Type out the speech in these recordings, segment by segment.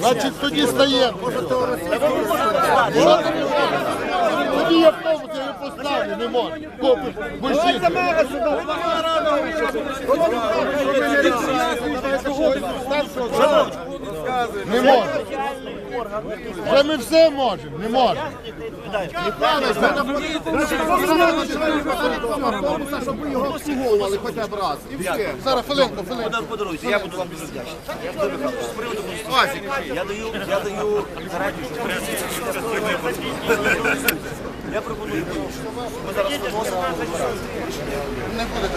Значить, тоді стає. Не Тоді я автобус я його поставлю, не можу. Копиш. Буші. Не можу. Вже ми все можемо, не можемо. щоб ви його обслуговували хоча б раз. І все. Зараз хвилинку, хвилинку. подаруйте, я буду вам дуже вдячний. З приводу. Я даю, я даю гарантію, що я пропоную, ми зараз виносимо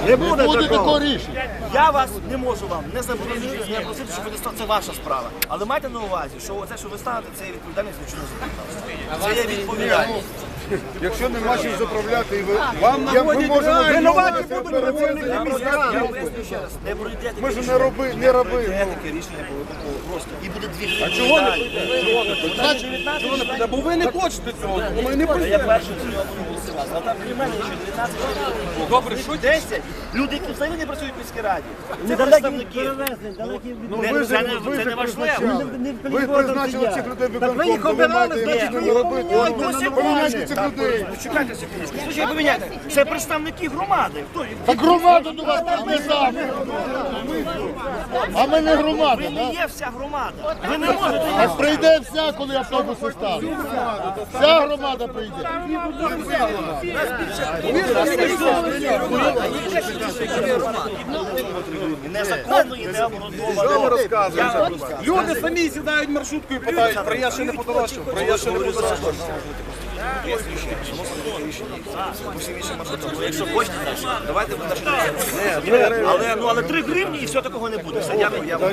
Не буде такого рішення. Я вас не можу вам не заборонити, не просити, щоб ви не стали. Це ваша справа. Але майте на увазі, що це, що ви станете, це є відповідальність злочинного законодавства. Це є відповідальність. Якщо нема чим заправляти, і ви вам як ми можемо Винуваті будуть працівники міськради. Я. Не пройде Ми ж не роби, не роби. Таке рішення по виконкому просто. І буде дві гривні. А чого не Бо ви не хочете цього. Ми не Я перший за нього буду голосувати. Але там крім мене ще 19 років. Добре, що 10. Люди, які взагалі не працюють в міській раді. Це представники. Ну, ви це ж- не- ви це ж не важливо. призначали. Ви призначили цих людей виконком, то ви маєте їх не робити. Помінайте цих людей. Чекайте секундочку. Слушай, поміняйте. Це представники громади. Хто їх? Так громада до вас сам. А ми не громада, Ви не так? є вся громада. Ви не можете. А прийде вся, коли автобуси стануть. Вся громада прийде. Незаконно і не обґрунтовано. Люди самі сідають в маршрутку і питають, про я ще не подорожчав, я ще не подорожчав. Ну, Якщо хочете, давайте ви наші. Але, три гривні і все такого не буде. Все, дякую. я вам.